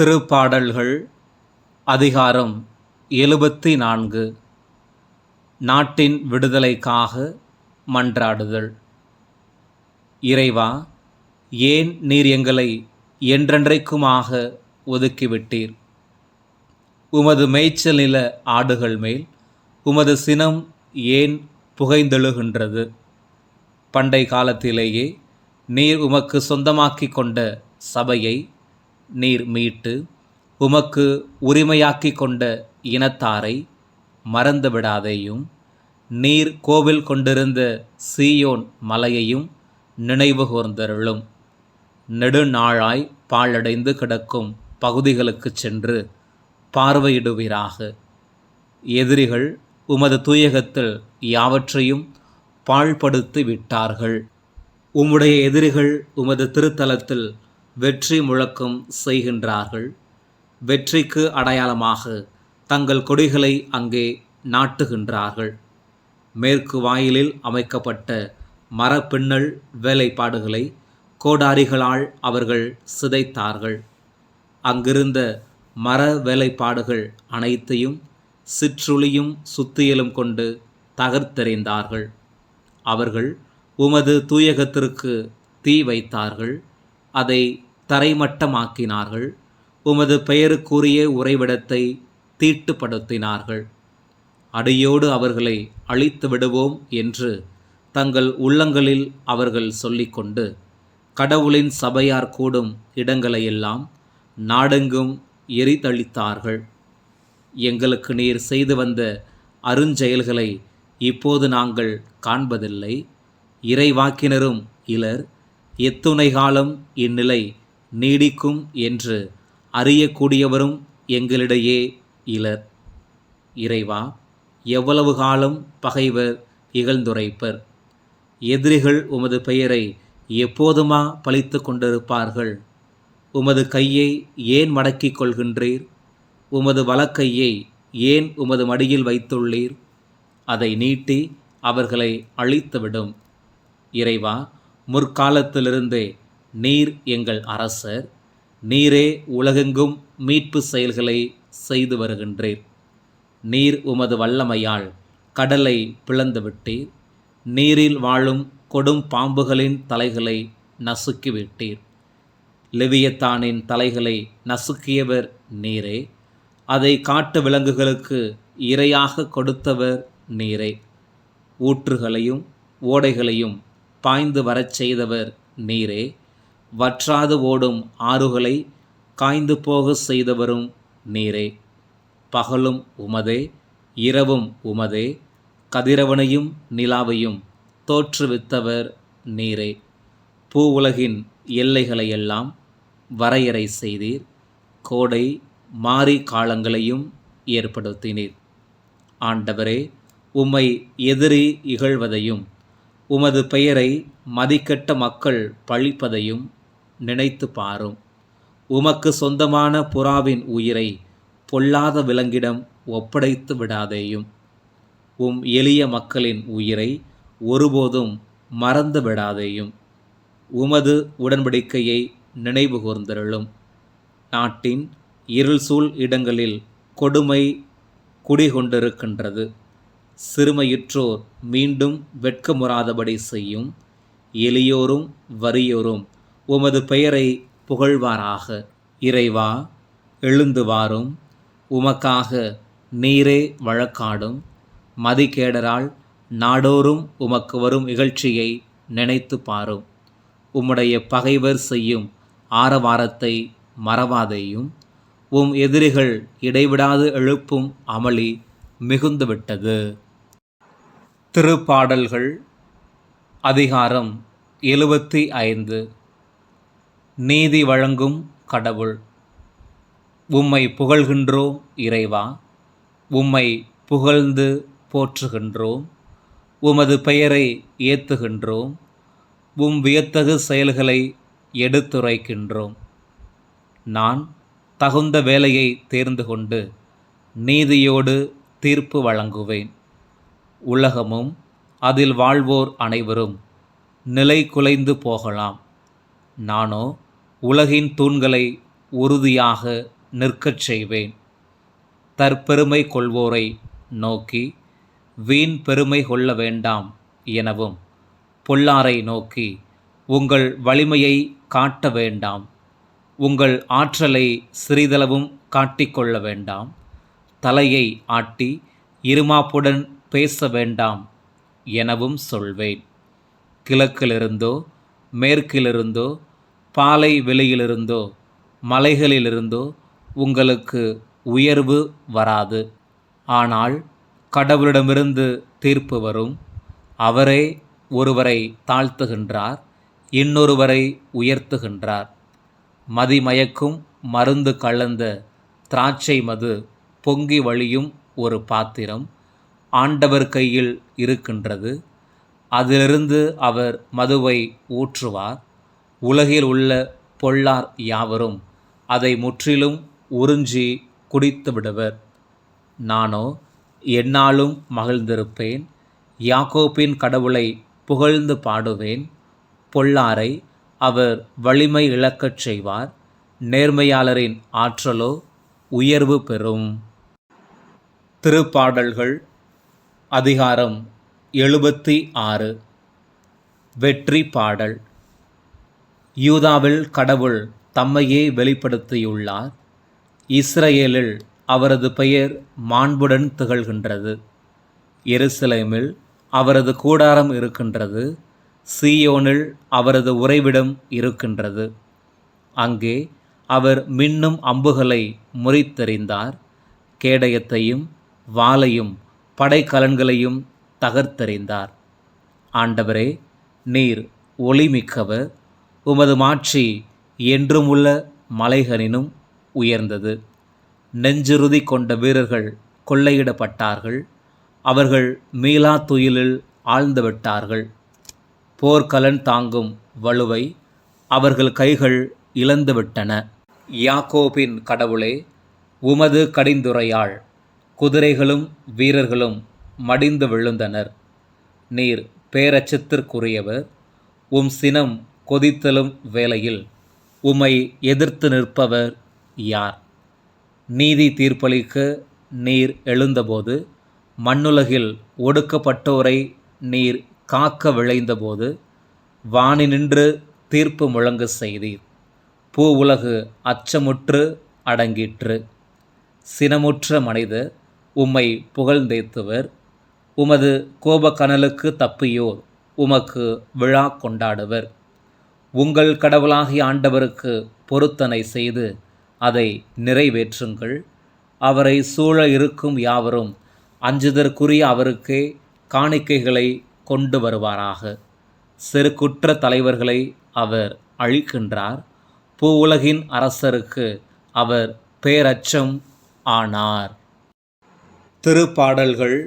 திருப்பாடல்கள் அதிகாரம் எழுபத்தி நான்கு நாட்டின் விடுதலைக்காக மன்றாடுதல். இறைவா ஏன் நீர் எங்களை என்றென்றைக்குமாக ஒதுக்கிவிட்டீர்? உமது மேய்ச்சல் நில ஆடுகள் மேல் உமது சினம் ஏன் புகைந்தெழுகின்றது? பண்டை காலத்திலேயே நீர் உமக்கு சொந்தமாக்கிக் கொண்ட சபையை நீர் மீட்டு உமக்கு உரிமையாக்கிக் கொண்ட இனத்தாரை மறந்துவிடாதேயும் நீர் கோவில் கொண்டிருந்த சீயோன் மலையையும் நினைவு கூர்ந்தருளும். நெடுநாளாய் பாழடைந்து கிடக்கும் பகுதிகளுக்குச் சென்று பார்வையிடுவீராக. எதிரிகள் உமது தூயகத்தில் யாவற்றையும் பாழ்படுத்தி விட்டார்கள் உம்முடைய எதிரிகள் உமது திருத்தலத்தில் வெற்றி முழக்கம் செய்கின்றார்கள். வெற்றிக்கு அடையாளமாக தங்கள் கொடிகளை அங்கே நாட்டுகின்றார்கள். மேற்கு வாயிலில் அமைக்கப்பட்ட மரப்பின்னல் வேலைப்பாடுகளை கோடாரிகளால் அவர்கள் சிதைத்தார்கள். அங்கிருந்த மர வேலைப்பாடுகள் அனைத்தையும் சிற்றுளியும் சுத்தியலும் கொண்டு தகர்த்தெறிந்தார்கள். அவர்கள் உமது தூயகத்திற்கு தீ வைத்தார்கள். அதை தரைமட்டமாக்கினார்கள். உமது பெயருக்குரிய உறைவிடத்தை தீட்டுப்படுத்தினார்கள். அடியோடு அவர்களை அழித்து விடுவோம் என்று தங்கள் உள்ளங்களில் அவர்கள் சொல்லிக்கொண்டு கடவுளின் சபையார் கூடும் இடங்களையெல்லாம் நாடெங்கும் எரித்தளித்தார்கள் எங்களுக்கு நீர் செய்து வந்த அருஞ்செயல்களை இப்போது நாங்கள் காண்பதில்லை. இறைவாக்கினரும் இலர் எத்துணை காலம் இந்நிலை நீடிக்கும் என்று அறியக்கூடியவரும் எங்களிடையே இலர். இறைவா எவ்வளவு காலம் பகைவர் இகழ்ந்துரைப்பர்? எதிரிகள் உமது பெயரை எப்போதுமா பழித்து கொண்டிருப்பார்கள்? உமது கையை ஏன் மடக்கிக் கொள்கின்றீர்? உமது வலக்கையை ஏன் உமது மடியில் வைத்துள்ளீர்? அதை நீட்டி அவர்களை அழித்துவிடும். இறைவா முற்காலத்திலிருந்தே நீர் எங்கள் அரசர் நீரே உலகெங்கும் மீட்பு செயல்களை செய்து வருகின்றீர். நீர் உமது வல்லமையால் கடலை பிளந்துவிட்டீர் நீரில் வாழும் கொடும் பாம்புகளின் தலைகளை நசுக்கிவிட்டீர் லெவியத்தானின் தலைகளை நசுக்கியவர் நீரே. அதை காட்டு விலங்குகளுக்கு இரையாக கொடுத்தவர் நீரே. ஊற்றுகளையும் ஓடைகளையும் பாய்ந்து வரச் செய்தவர் நீரே. வற்றாது ஓடும் ஆறுகளை காய்ந்து போக செய்தவரும் நீரே. பகலும் உமதே இரவும் உமதே கதிரவனையும் நிலாவையும் தோற்றுவித்தவர் நீரே. பூ உலகின் எல்லைகளையெல்லாம் வரையறை செய்தீர் கோடை மாறி காலங்களையும் ஏற்படுத்தினீர். ஆண்டவரே உம்மை எதிரி இகழ்வதையும் உமது பெயரை மதிக்கட்ட மக்கள் பழிப்பதையும் நினைத்து பாரும். உமக்கு சொந்தமான புறாவின் உயிரை பொல்லாத விலங்கிடம் ஒப்படைத்து விடாதேயும். உம் எளிய மக்களின் உயிரை ஒருபோதும் மறந்து விடாதேயும். உமது உடன்படிக்கையை நினைவு கூர்ந்தருளும். நாட்டின் இருள் சூழ் இடங்களில் கொடுமை குடிகொண்டிருக்கின்றது. சிறுமையுற்றோர் மீண்டும் வெட்கமுறாதபடி செய்யும். எளியோரும் வறியோரும் உமது பெயரை புகழ்வாராக. இறைவா எழுந்து வாரும். உமக்காக நீரே வழக்காடும். மதிகேடரால் நாடோறும் உமக்கு வரும் இகழ்ச்சியை நினைத்து பாரும். உம்முடைய பகைவர் செய்யும் ஆரவாரத்தை மறவாதேயும். உம் எதிரிகள் இடைவிடாது எழுப்பும் அமளி மிகுந்துவிட்டது. திருப்பாடல்கள் அதிகாரம் எழுபத்தி ஐந்து. நீதி வழங்கும் கடவுள். உம்மை புகழ்கின்றோம் இறைவா. உம்மை புகழ்ந்து போற்றுகின்றோம் உமது பெயரை ஏத்துகின்றோம் உம் வியத்தகு செயல்களை எடுத்துரைக்கின்றோம் நான் தகுந்த வேலையை தேர்ந்து கொண்டு நீதியோடு தீர்ப்பு வழங்குவேன். உலகமும் அதில் வாழ்வோர் அனைவரும் நிலை குலைந்து போகலாம். நானோ உலகின் தூண்களை உறுதியாக நிற்கச் செய்வேன். தற்பெருமை கொள்வோரை நோக்கி வீண் பெருமை கொள்ள வேண்டாம் எனவும் பொல்லாரை நோக்கி உங்கள் வலிமையை காட்ட வேண்டாம். உங்கள் ஆற்றலை சிறிதளவும் காட்டிக்கொள்ள வேண்டாம். தலையை ஆட்டி இருமாப்புடன் பேச வேண்டாம் எனவும் சொல்வேன். கிழக்கிலிருந்தோ மேற்கிலிருந்தோ பாலை வெளியிலிருந்தோ மலைகளிலிருந்தோ உங்களுக்கு உயர்வு வராது. ஆனால் கடவுளிடமிருந்து தீர்ப்பு வரும். அவரே ஒருவரை தாழ்த்துகின்றார் இன்னொருவரை உயர்த்துகின்றார். மதிமயக்கும் மருந்து கலந்த திராட்சை மது பொங்கி வழியும் ஒரு பாத்திரம் ஆண்டவர் கையில் இருக்கின்றது. அதிலிருந்து அவர் மதுவை ஊற்றுவார். உலகில் உள்ள பொல்லார் யாவரும் அதை முற்றிலும் உறிஞ்சி குடித்து விடுவர். நானோ என்னாலும் மகிழ்ந்திருப்பேன். யாக்கோப்பின் கடவுளை புகழ்ந்து பாடுவேன். பொல்லாரை அவர் வலிமை இழக்கச் செய்வார். நேர்மையாளரின் ஆற்றலோ உயர்வு பெறும். திருப்பாடல்கள் அதிகாரம் எழுபத்தி ஆறு. வெற்றி பாடல். யூதாவில் கடவுள் தம்மையே வெளிப்படுத்தியுள்ளார். இஸ்ரேலில் அவரது பெயர் மாண்புடன் திகழ்கின்றது. எருசலேமில் அவரது கூடாரம் இருக்கின்றது. சீயோனில் அவரது உறைவிடம் இருக்கின்றது. அங்கே அவர் மின்னும் அம்புகளை முறித்தெறிந்தார். கேடயத்தையும் வாளையும் படைக்கலன்களையும் தகர்த்தெறிந்தார். ஆண்டவரே நீர் ஒளிமிக்கவர். உமது மாட்சி என்றும் உள்ள மலைகளினும் உயர்ந்தது. நெஞ்சுறுதி கொண்ட வீரர்கள் கொள்ளையிடப்பட்டார்கள். அவர்கள் மீளா துயிலில் ஆழ்ந்து விட்டார்கள் போர்க்கலன் தாங்கும் வலுவை அவர்கள் கைகள் இழந்துவிட்டன. யாக்கோபின் கடவுளே உமது கடிந்துரையாள் குதிரைகளும் வீரர்களும் மடிந்து விழுந்தனர். நீர் பேரச்சத்திற்குரியவர் உம் சினம் கொதித்தலும் வேளையில் உம்மை எதிர்த்து நிற்பவர் யார்? நீதி தீர்ப்பளிக்க நீர் எழுந்தபோது மண்ணுலகில் ஒடுக்கப்பட்டோரை நீர் காக்க விளைந்தபோது வானினின்று தீர்ப்பு முழங்க செய்தீர். பூ உலகு அச்சமுற்று அடங்கிற்று. சினமுற்ற மனிதர் உம்மை புகழ்ந்தேத்துவர். உமது கோபக்கனலுக்கு தப்பியோர் உமக்கு விழா கொண்டாடுவர். உங்கள் கடவுளாகிய ஆண்டவருக்கு பொருத்தனை செய்து அதை நிறைவேற்றுங்கள். அவரை சூழ இருக்கும் யாவரும் அஞ்சுதற்குரிய அவருக்கே காணிக்கைகளை கொண்டு வருவாராக. சிறு குற்ற தலைவர்களை அவர் அழிக்கின்றார். பூ உலகின் அரசருக்கு அவர் பேரச்சம் ஆனார். திருப்பாடல்கள்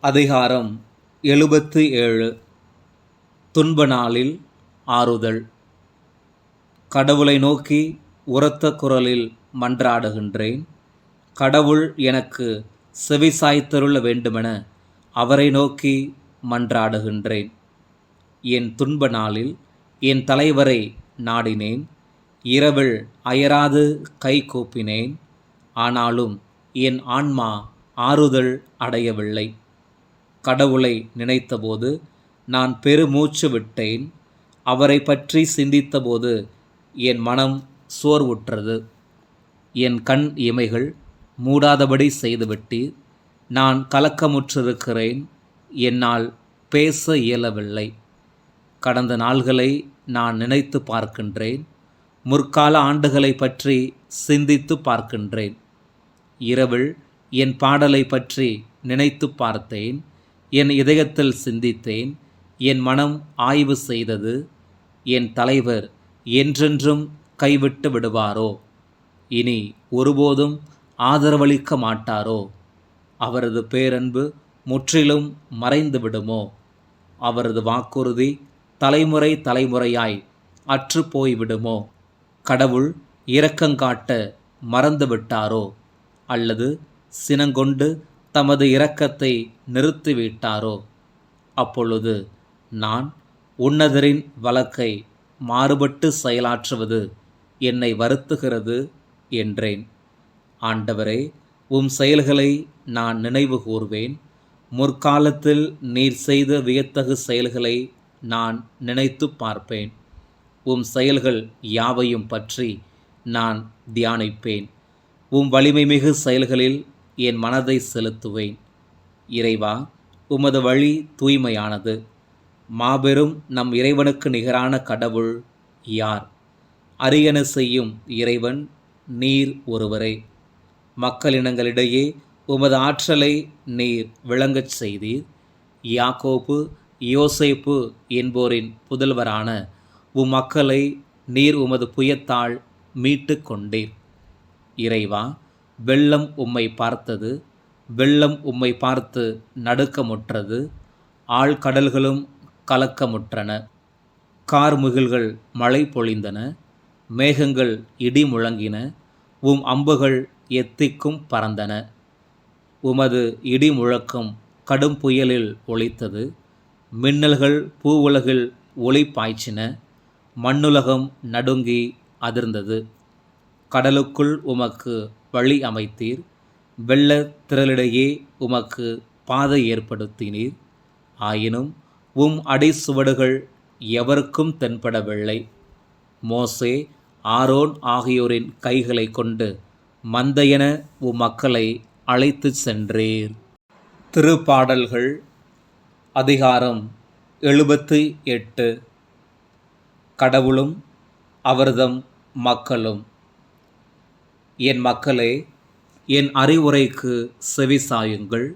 அதிகாரம் எழுபத்து ஏழு. துன்ப நாளில் ஆறுதல். கடவுளை நோக்கி உரத்த குரலில் மன்றாடுகின்றேன். கடவுள் எனக்கு செவிசாய்த்தருள வேண்டுமென அவரை நோக்கி மன்றாடுகின்றேன். என் துன்ப நாளில் என் தலைவரை நாடினேன். இரவில் அயராது கை கூப்பினேன். ஆனாலும் என் ஆன்மா ஆறுதல் அடையவில்லை. கடவுளை நினைத்தபோது நான் பெருமூச்சு விட்டேன். அவரை பற்றி சிந்தித்தபோது என் மனம் சோர்வுற்றது. என் கண் இமைகள் மூடாதபடி செய்துவிட்டீர் நான் கலக்கமுற்றிருக்கிறேன். என்னால் பேச இயலவில்லை. கடந்த நாள்களை நான் நினைத்து பார்க்கின்றேன். முற்கால ஆண்டுகளை பற்றி சிந்தித்து பார்க்கின்றேன். இரவில் என் பாடலை பற்றி நினைத்து பார்த்தேன். என் இதயத்தில் சிந்தித்தேன். என் மனம் ஆய்வு செய்தது என் தலைவர் என்றென்றும் கைவிட்டு விடுவாரோ? இனி ஒருபோதும் ஆதரவளிக்க மாட்டாரோ? அவரது பேரன்பு முற்றிலும் மறைந்து விடுமோ? அவரது வாக்குறுதி தலைமுறை தலைமுறையாய் அற்று போய்விடுமோ கடவுள் இரக்கங்காட்ட மறந்துவிட்டாரோ அல்லது சினங்கொண்டு தமது இரக்கத்தை நிறுத்திவிட்டாரோ? அப்பொழுது நான் உன்னதரின் வழக்கை மாறுபட்டு செயலாற்றுவது என்னை வருத்துகிறது என்றேன். ஆண்டவரே உம் செயல்களை நான் நினைவு கூர்வேன். முற்காலத்தில் நீர் செய்த வியத்தகு செயல்களை நான் நினைத்து பார்ப்பேன். உம் செயல்கள் யாவையும் பற்றி நான் தியானிப்பேன். உம் வலிமை மிகு செயல்களில் என் மனதை செலுத்துவேன். இறைவா உமது வழி தூய்மையானது. மாபெரும் நம் இறைவனுக்கு நிகரான கடவுள் யார்? அரியன செய்யும் இறைவன் நீர் ஒருவரே. மக்களினங்களிடையே உமது ஆற்றலை நீர் விளங்கச் செய்தீர். யாக்கோப்பு யோசைப்பு என்போரின் புதல்வரான உம் மக்களை நீர் உமது புயத்தால் மீட்டு கொண்டீர். இறைவா வெள்ளம் உம்மை பார்த்தது. வெள்ளம் உம்மை பார்த்து நடுக்கமுற்றது. ஆழ்கடல்களும் கலக்கமுற்றன. கார்முகில்கள் மழை பொழிந்தன. மேகங்கள் இடி முழங்கின. உம் அம்புகள் எத்திக்கும் பறந்தன. உமது இடி முழக்கம் கடும் புயலில் ஒளித்தது மின்னல்கள் பூவுலகில் ஒளி பாய்ச்சின. மண்ணுலகம் நடுங்கி அதிர்ந்தது. கடலுக்குள் உமக்கு வழி அமைத்தீர். வெள்ளத் திரளிடையே உமக்கு பாதை ஏற்படுத்தினீர். ஆயினும் உம் அடிசுவடுகள் எவருக்கும் தென்படவில்லை. மோசே ஆரோன் ஆகியோரின் கைகளை கொண்டு மந்தையென உம் மக்களை அழைத்துச் சென்றீர். திருப்பாடல்கள் அதிகாரம் எழுபத்து எட்டு. கடவுளும் அவர்தம் மக்களும். என் மக்களே என் அறிவுரைக்கு செவி சாயுங்கள்.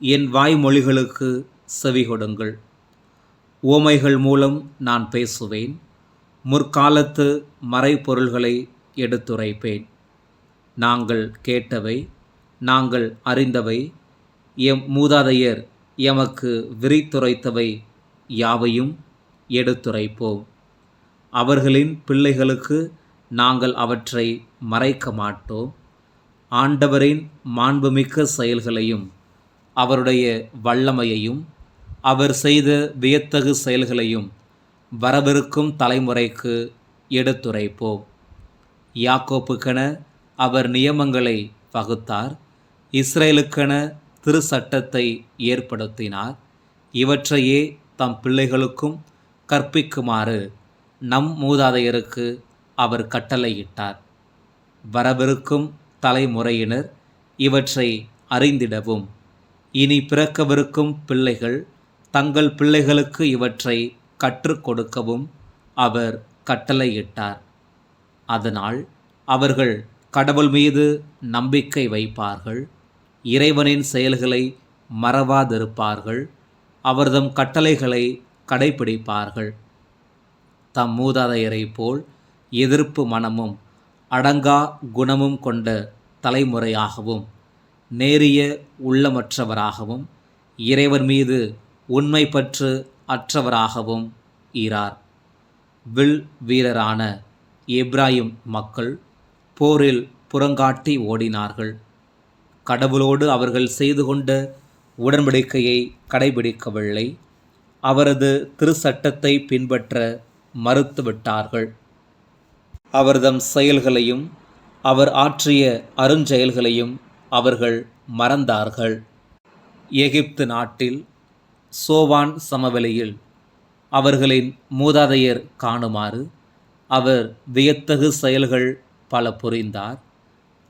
என் வாய்மொழிகளுக்கு செவி கொடுங்கள். ஓமைகள் மூலம் நான் பேசுவேன். முற்காலத்து மறைப்பொருள்களை எடுத்துரைப்பேன். நாங்கள் கேட்டவை நாங்கள் அறிந்தவை எம் மூதாதையர் எமக்கு விரித்துரைத்தவை யாவையும் எடுத்துரைப்போம். அவர்களின் பிள்ளைகளுக்கு நாங்கள் அவற்றை மறைக்க மாட்டோம். ஆண்டவரின் மாண்புமிக்க செயல்களையும் அவருடைய வல்லமையையும் அவர் செய்த வியத்தகு செயல்களையும் வரவிருக்கும் தலைமுறைக்கு எடுத்துரைப்போம். யாக்கோப்புக்கென அவர் நியமங்களை வகுத்தார். இஸ்ரேலுக்கென திரு சட்டத்தை ஏற்படுத்தினார். இவற்றையே தம் பிள்ளைகளுக்கும் கற்பிக்குமாறு நம் மூதாதையருக்கு அவர் கட்டளையிட்டார். வரவிருக்கும் தலைமுறையினர் இவற்றை அறிந்திடவும். இனி பிறக்கவிருக்கும் பிள்ளைகள் தங்கள் பிள்ளைகளுக்கு இவற்றை கற்றுக் கொடுக்கவும் அவர் கட்டளையிட்டார். அதனால் அவர்கள் கடவுள் மீது நம்பிக்கை வைப்பார்கள். இறைவனின் செயல்களை மறவாதிருப்பார்கள். அவர்தம் கட்டளைகளை கடைபிடிப்பார்கள். தம் மூதாதையரைப் போல் எதிர்ப்பு மனமும் அடங்கா குணமும் கொண்ட தலைமுறையாகவும் நேரிய உள்ளமற்றவராகவும் இறைவன் மீது உண்மை பற்று அற்றவராகவும் ஈரார். வில் வீரரான எப்ராஹிம் மக்கள் போரில் புறங்காட்டி ஓடினார்கள். கடவுளோடு அவர்கள் செய்து கொண்ட உடன்படிக்கையை கடைபிடிக்கவில்லை. அவரது திருச்சட்டத்தை பின்பற்ற மறுத்துவிட்டார்கள் அவர்தம் செயல்களையும் அவர் ஆற்றிய அருஞ்செயல்களையும் அவர்கள் மறந்தார்கள். எகிப்து நாட்டில் சோவான் சமவெளியில் அவர்களின் மூதாதையர் காணுமாறு அவர் வியத்தகு செயல்கள் பல புரிந்தார்.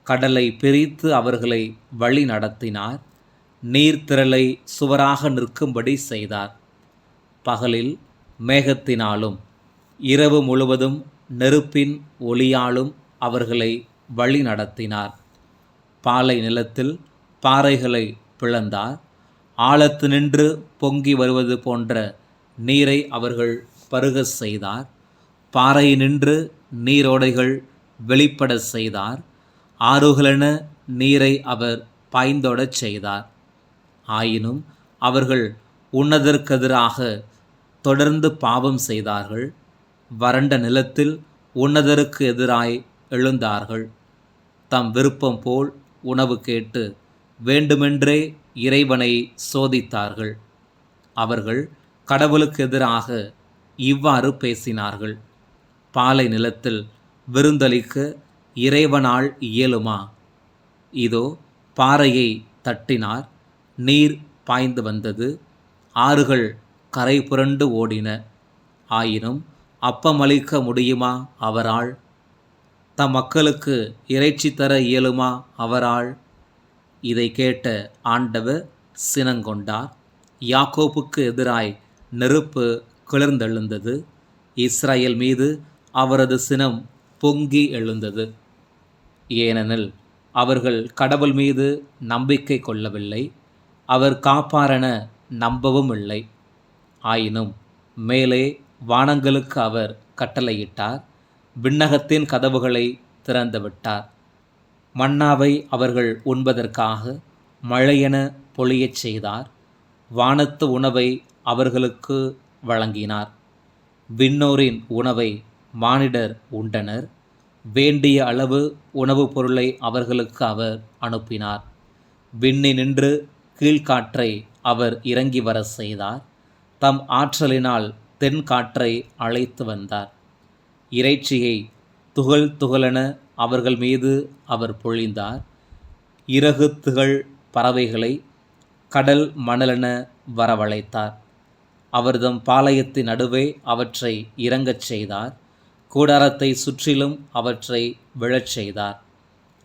கடலை பிரித்து அவர்களை வழி நடத்தினார். நீர்த்திரளை சுவராக நிற்கும்படி செய்தார். பகலில் மேகத்தினாலும் இரவு முழுவதும் நெருப்பின் ஒளியாலும் அவர்களை வழி நடத்தினார். பாலை நிலத்தில் பாறைகளை பிளந்தார். ஆழத்து நின்று பொங்கி வருவது போன்ற நீரை அவர்கள் பருக செய்தார். பாறை நின்று நீரோடைகள் வெளிப்பட செய்தார். ஆறுகளென நீரை அவர் பாய்ந்தோடச் செய்தார். ஆயினும் அவர்கள் உன்னதற்கெதிராக தொடர்ந்து பாவம் செய்தார்கள். வறண்ட நிலத்தில் உன்னதருக்கு எதிராய் எழுந்தார்கள். தம் விருப்பம் போல் உணவு கேட்டு வேண்டுமென்றே இறைவனை சோதித்தார்கள். அவர்கள் கடவுளுக்கு எதிராக இவ்வாறு பேசினார்கள். பாலை நிலத்தில் விருந்தளிக்க இறைவனால் இயலுமா? இதோ பாறையை தட்டினார் நீர் பாய்ந்து வந்தது ஆறுகள் கரை புரண்டு ஓடின. ஆயினும் அப்பமளிக்க முடியுமா அவரால்? தம் மக்களுக்கு இறைச்சி தர இயலுமா அவரால்? இதை கேட்ட ஆண்டவர் சினங்கொண்டார். யாக்கோப்புக்கு எதிராய் நெருப்பு கிளர்ந்தெழுந்தது. இஸ்ரேல் மீது அவரது சினம் பொங்கி எழுந்தது. ஏனெனில் அவர்கள் கடவுள் மீது நம்பிக்கை கொள்ளவில்லை. அவர் காப்பாரென நம்பவும் இல்லை. ஆயினும் மேலே வானங்களுக்கு அவர் கட்டளையிட்டார். விண்ணகத்தின் கதவுகளை திறந்துவிட்டார். மன்னாவை அவர்கள் உண்பதற்காக மழையென பொழியச் செய்தார். வானத்து உணவை அவர்களுக்கு வழங்கினார். விண்ணோரின் உணவை மானிடர் உண்டனர். வேண்டிய அளவு உணவுப் பொருளை அவர்களுக்கு அவர் அனுப்பினார். விண்ணி நின்று கீழ்காற்றை அவர் இறங்கி வர செய்தார். தம் ஆற்றலினால் தென்காற்றை அழைத்து வந்தார். இறைச்சியை துகள் துகளென அவர்கள் மீது அவர் பொழிந்தார். இறகு திகழ் பறவைகளை கடல் மணலென வரவழைத்தார். அவர்தம் பாளையத்தின் நடுவே அவற்றை இறங்கச் செய்தார். கூடாரத்தை சுற்றிலும் அவற்றை விழச் செய்தார்.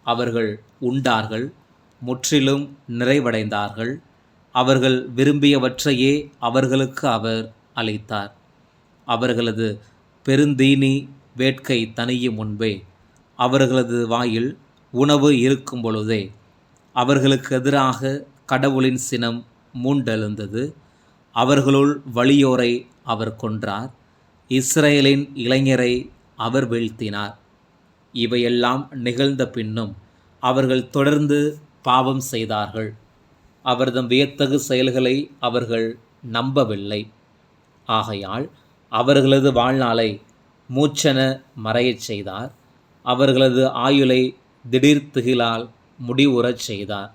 அவர்கள் உண்டார்கள் முற்றிலும் நிறைவடைந்தார்கள். அவர்கள் விரும்பியவற்றையே அவர்களுக்கு அவர் அளித்தார். அவர்களது பெருந்தீனி வேட்கை தனியும் முன்பே அவர்களது வாயில் உணவு இருக்கும் பொழுதே அவர்களுக்கு எதிராக கடவுளின் சினம் மூண்டெழுந்தது. அவர்களுள் வலியோரை அவர் கொன்றார். இஸ்ரேலின் இளைஞரை அவர் வீழ்த்தினார். இவையெல்லாம் நிகழ்ந்த பின்னும் அவர்கள் தொடர்ந்து பாவம் செய்தார்கள். அவர்தம் வியத்தகு செயல்களை அவர்கள் நம்பவில்லை. ஆகையால் அவர்களது வாழ்நாளை மூச்சென மறையச் செய்தார். அவர்களது ஆயுளை திடீர் திகிலால் முடிவுறச் செய்தார்.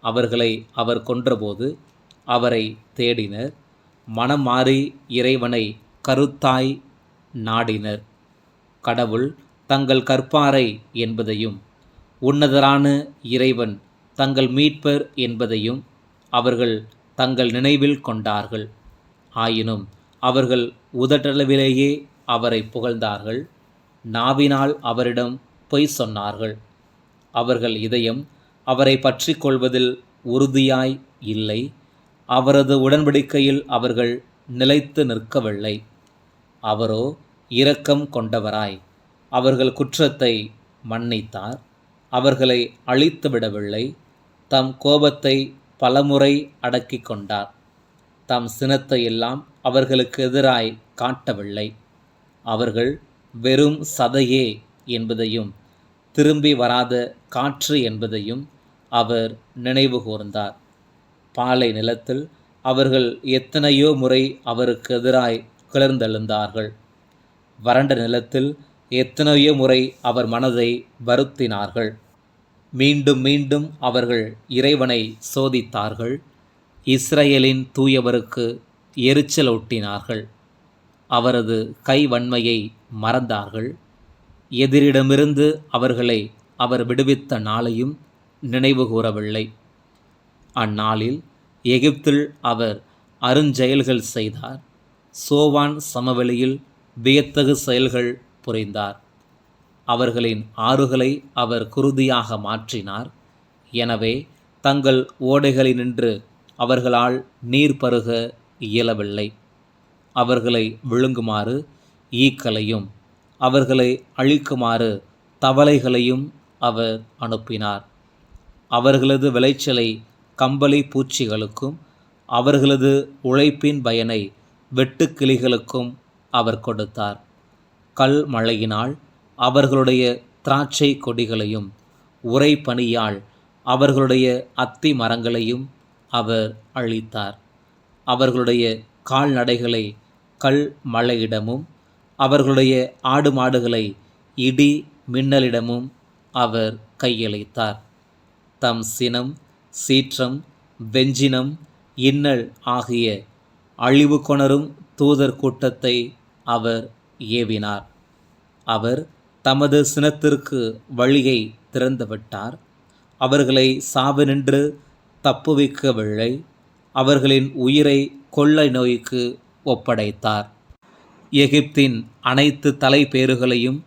அவர்களை அவர் கொன்றபோது அவரை தேடினர். மனம் மாறி இறைவனை கருத்தாய் நாடினர். கடவுள் தங்கள் கற்பாரை என்பதையும் உன்னதரான இறைவன் தங்கள் மீட்பர் என்பதையும் அவர்கள் தங்கள் நினைவில் கொண்டார்கள். ஆயினும் அவர்கள் உதட்டளவிலேயே அவரை புகழ்ந்தார்கள். நாவினால் அவரிடம் பொய் சொன்னார்கள். அவர்கள் இதயம் அவரை பற்றி கொள்வதில் உறுதியாய் இல்லை. அவரது உடன்படிக்கையில் அவர்கள் நிலைத்து நிற்கவில்லை. அவரோ இரக்கம் கொண்டவராய் அவர்கள் குற்றத்தை மன்னித்தார். அவர்களை அழித்துவிடவில்லை தம் கோபத்தை பலமுறை அடக்கிக் கொண்டார். தம் சினத்தை எல்லாம் அவர்களுக்கு எதிராய் காட்டவில்லை. அவர்கள் வெறும் சதையே என்பதையும் திரும்பி வராத காற்று என்பதையும் அவர் நினைவு கூர்ந்தார். பாலை நிலத்தில் அவர்கள் எத்தனையோ முறை அவருக்கு எதிராய் கிளர்ந்தெழுந்தார்கள். வறண்ட நிலத்தில் எத்தனையோ முறை அவர் மனதை வருத்தினார்கள். மீண்டும் மீண்டும் அவர்கள் இறைவனை சோதித்தார்கள். இஸ்ரேலின் தூயவருக்கு எரிச்சல் ஒட்டினார்கள் அவரது கைவன்மையை மறந்தார்கள். எதிரிடமிருந்து அவர்களை அவர் விடுவித்த நாளையும் நினைவுகூரவில்லை அந்நாளில் எகிப்தில் அவர் அருஞ்செயல்கள் செய்தார். சோவான் சமவெளியில் வியத்தகு செயல்கள் புரிந்தார். அவர்களின் ஆறுகளை அவர் குருதியாக மாற்றினார். எனவே தங்கள் ஓடைகளினின்று அவர்களால் நீர் பருக இயலவில்லை. அவர்களை விழுங்குமாறு ஈக்களையும் அவர்களை அழிக்குமாறு தவளைகளையும் அவர் அனுப்பினார். அவர்களது விளைச்சலை கம்பளி பூச்சிகளுக்கும் அவர்களது உழைப்பின் பயனை வெட்டுக்கிளிகளுக்கும் அவர் கொடுத்தார். கல் மழையினால் அவர்களுடைய திராட்சை கொடிகளையும் உரை பனியால் அவர்களுடைய அத்தி மரங்களையும் அவர் அழித்தார். அவர்களுடைய கால்நடைகளை கல் மழையிடமும் அவர்களுடைய ஆடு மாடுகளை இடி மின்னலிடமும் அவர் கையளித்தார். தம் சினம் சீற்றம் வெஞ்சினம் இன்னல் ஆகிய அழிவு கொணரும் தூதர் கூட்டத்தை அவர் ஏவினார். அவர் தமது சினத்திற்கு வழியை திறந்துவிட்டார். அவர்களை சாவினின்று தப்புவிக்கவில்லை. அவர்களின் உயிரை கொள்ளை நோய்க்கு ஒப்படைத்தார். எகிப்தின் அனைத்து தலைப்பேறுகளையும்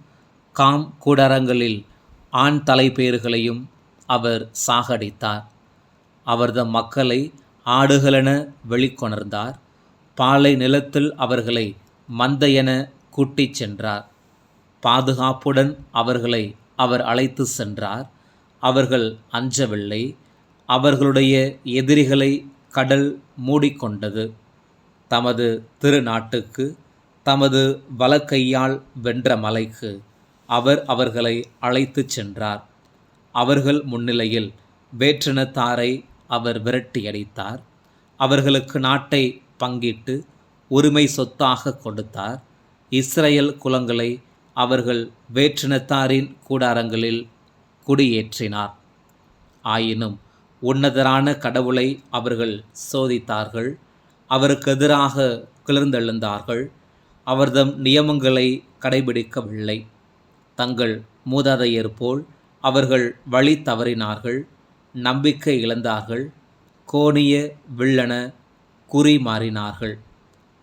காம் கூடாரங்களில் ஆண் தலைப்பேறுகளையும் அவர் சாகடித்தார். அவரது மக்களை ஆடுகளென வெளிக்கொணர்ந்தார். பாலை நிலத்தில் அவர்களை மந்தையென கூட்டிச் சென்றார். பாதுகாப்புடன் அவர்களை அவர் அழைத்து சென்றார். அவர்கள் அஞ்சவில்லை. அவர்களுடைய எதிரிகளை கடல் மூடிக்கொண்டது. தமது திருநாட்டுக்கு தமது வலக்கையால் வென்ற மலைக்கு அவர் அவர்களை அழைத்துச் சென்றார். அவர்கள் முன்னிலையில் வேற்றினத்தாரை அவர் விரட்டியடித்தார். அவர்களுக்கு நாட்டை பங்கிட்டு உரிமை சொத்தாக கொடுத்தார். இஸ்ரேல் குலங்களை அவர்கள் வேற்றினத்தாரின் கூடாரங்களில் குடியேற்றினார். ஆயினும் உன்னதரான கடவுளை அவர்கள் சோதித்தார்கள். அவருக்கு எதிராக கிளர்ந்தெழுந்தார்கள். அவர்தம் நியமங்களை கடைபிடிக்கவில்லை. தங்கள் மூதாதையர் போல் அவர்கள் வழி தவறினார்கள். நம்பிக்கை இழந்தார்கள். கோணிய வில்லன குறி மாறினார்கள்.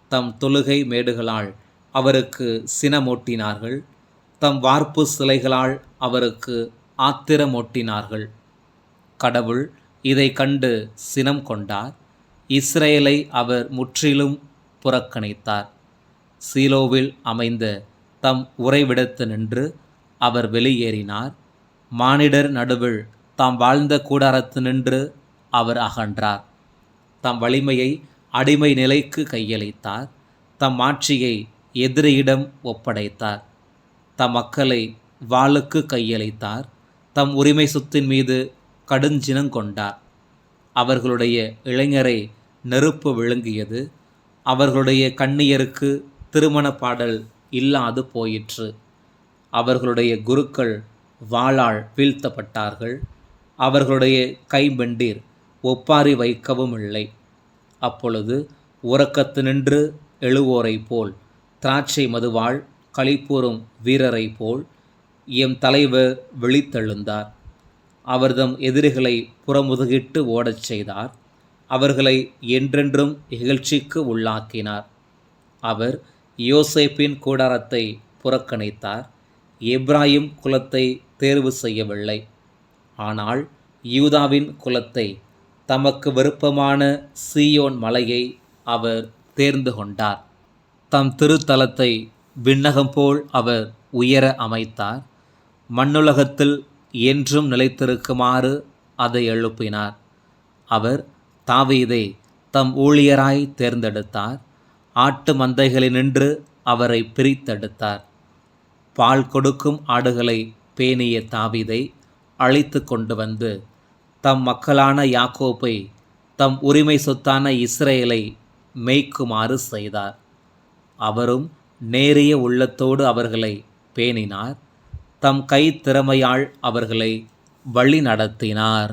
தம் தொழுகை மேடுகளால் அவருக்கு சினமூட்டினார்கள். தம் வார்ப்பு சிலைகளால் அவருக்கு ஆத்திரமூட்டினார்கள். கடவுள் இதை கண்டு சினம் கொண்டார். இஸ்ரேலை அவர் முற்றிலும் புறக்கணித்தார். சீலோவில் அமைந்த தம் உறைவிடத்து நின்று அவர் வெளியேறினார். மானிடர் நடுவில் தாம் வாழ்ந்த கூடாரத்து நின்று அவர் அகன்றார். தம் வலிமையை அடிமை நிலைக்கு கையளித்தார். தம் ஆட்சியை எதிரியிடம் ஒப்படைத்தார். தம் மக்களை வாளுக்கு கையளித்தார். தம் உரிமை சொத்தின் மீது கடுஞ்சினம் கொண்டார். அவர்களுடைய இளைஞரை நெருப்பு விழுங்கியது. அவர்களுடைய கண்ணியருக்கு திருமண பாடல் இல்லாது போயிற்று. அவர்களுடைய குருக்கள் வாளால் வீழ்த்தப்பட்டார்கள். அவர்களுடைய கைபெண்டீர் ஒப்பாரி வைக்கவும் இல்லை. அப்பொழுது உறக்கத்து நின்று எழுவோரைப் போல் திராட்சை மதுவாள் களிப்பூரும் வீரரை போல் எம் தலைவர் விழித்தெழுந்தார். அவர்தம் எதிரிகளை புறமுதுகிட்டு ஓடச் செய்தார். அவர்களை என்றென்றும் இகழ்ச்சிக்கு உள்ளாக்கினார். அவர் யோசேப்பின் கூடாரத்தை புறக்கணித்தார். எப்ராஹிம் குலத்தை தேர்வு செய்யவில்லை. ஆனால் யூதாவின் குலத்தை தமக்கு விருப்பமான சீயோன் மலையை அவர் தேர்ந்து கொண்டார். தம் திருத்தலத்தை விண்ணகம் போல் அவர் உயர அமைத்தார். மண்ணுலகத்தில் என்றும் நிலைத்திருக்குமாறு அதை எழுப்பினார். அவர் தாவீதை தம் ஊழியராய் தேர்ந்தெடுத்தார். ஆட்டு மந்தைகளினின்று அவரை பிரித்தெடுத்தார். பால் கொடுக்கும் ஆடுகளை பேணிய தாவீதை அழைத்து கொண்டு வந்து தம் மக்களான யாக்கோப்பை தம் உரிமை சொத்தான இஸ்ரேலை மேய்க்குமாறு செய்தார். அவரும் நேரிய உள்ளத்தோடு அவர்களை பேணினார். தம் கை திறமையால் அவர்களை வழி நடத்தினார்